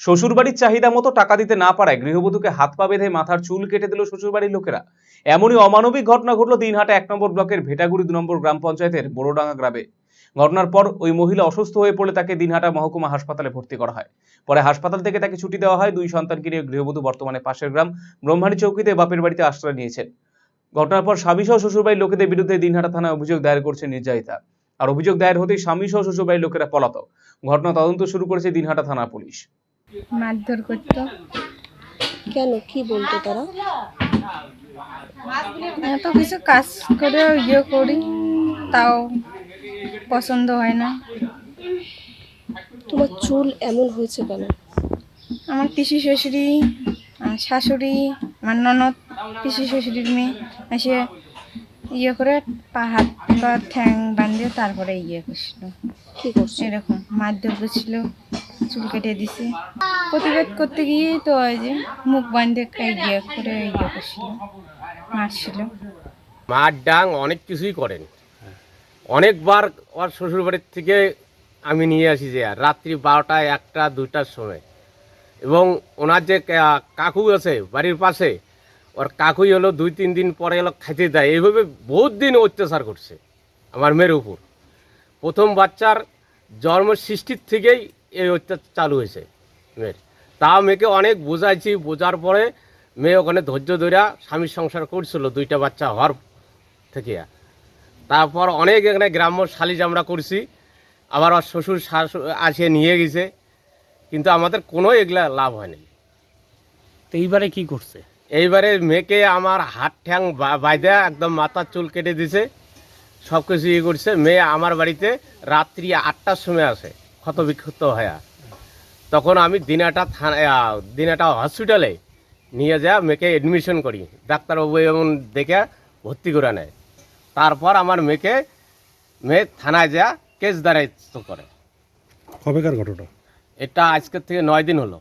শ্বশুরবাড়ির চাহিদা মতো টাকা দিতে না পারায় গৃহবধূকে হাত পা বেঁধে মাথার চুল কেটে দিল শ্বশুরবাড়ির লোকেরা। এমনই অমানবিক ঘটনা ঘটল দিনহাটা এক নম্বর ব্লকের ভেটাগুড়ি দু নম্বর গ্রাম পঞ্চায়েতের বড়ডাঙ্গা গ্রামে। ঘটনার পর ওই মহিলা অসুস্থ হয়ে পড়লে তাকে দিনহাটা মহকুমা হাসপাতালে ভর্তি করা হয়। পরে হাসপাতাল থেকে তাকে ছুটি দেওয়া হয়। দুই সন্তানকে নিয়ে গৃহবধূ বর্তমানে পাশের গ্রাম ব্রহ্মাণী চৌকিতে বাপের বাড়িতে আশ্রয় নিয়েছেন। ঘটনার পর স্বামী সহ শ্বশুরবাড়ির লোকেদের বিরুদ্ধে দিনহাটা থানায় অভিযোগ দায়ের করছে নির্যাতিতা। আর অভিযোগ দায়ের হতেই স্বামী সহ শ্বশুরবাড়ির লোকেরা পলাতক। ঘটনা তদন্ত শুরু করেছে দিনহাটা থানা পুলিশ। মারধর করতো। কেন? কি বলতো তারা? এত কিছু কাজ করে ইয়ে করি তাও পছন্দ হয় না। তোমার চুল এমন হয়েছে কেন? আমার পিসি শ্বশুরি আমার শাশুড়ি আমার ননদ পিসি শ্বশুরির মেয়ে এসে ইয়ে করে পা হাত পা ঠ্যাং বাঁধে তারপরে ইয়ে করছিল। কি করছে? এরকম মারধর করছিল। চুল কেটে দিছে। প্রতিবাদ করতে গিয়ে তো ওই যে মুখ বাঁধে ইয়ে করে ইয়ে করছিল মারছিল। মার ডাং অনেক কিছুই করেন। অনেকবার ওর শ্বশুরবাড়ির থেকে আমি নিয়ে আসি যে, রাত্রি বারোটা, একটা দুটার সময়। এবং ওনার যে কাকু আছে, বাড়ির পাশে, ওর কাকুই হলো দুই, তিন দিন পরে এলো খাইতে দেয়। এইভাবে বহুত দিন অত্যাচার করছে আমার মেয়ের উপর। প্রথম বাচ্চার জন্ম সৃষ্টির থেকেই এই অত্যাচার চালু হয়েছে। মেয়ের তা মেয়েকে অনেক বোঝাইছি বোঝার পরে মেয়ে ওখানে ধৈর্য ধরে স্বামীর সংসার করছিল দুইটা বাচ্চা হওয়ার থেকে। তারপর অনেক এখানে গ্রাম্য সালিজ আমরা করছি আবার ওর শ্বশুর শাশু আসিয়ে নিয়ে গেছে কিন্তু আমাদের কোনো এগুলা লাভ হয়নি তো এইবারে কি করছে? এইবারে মেয়েকে আমার হাত ঠ্যাং বাইদা একদম মাথার চুল কেটে দিছে সব কিছু ইয়ে করছে। মেয়ে আমার বাড়িতে রাত্রি আটটার সময় আসে। ক্ষত হয়া। তখন আমি দিনাটা থানা দিনাটা হসপিটালে নিয়ে যা মেয়েকে এডমিশন করি। ডাক্তারবাবু এমন দেখে ভর্তি করে নেয়। তারপর আমার মেয়েকে মেয়ে থানায় যা কেস দাঁড়াইত করে। কবেকার ঘটনা? এটা আজকের থেকে নয় দিন হলো।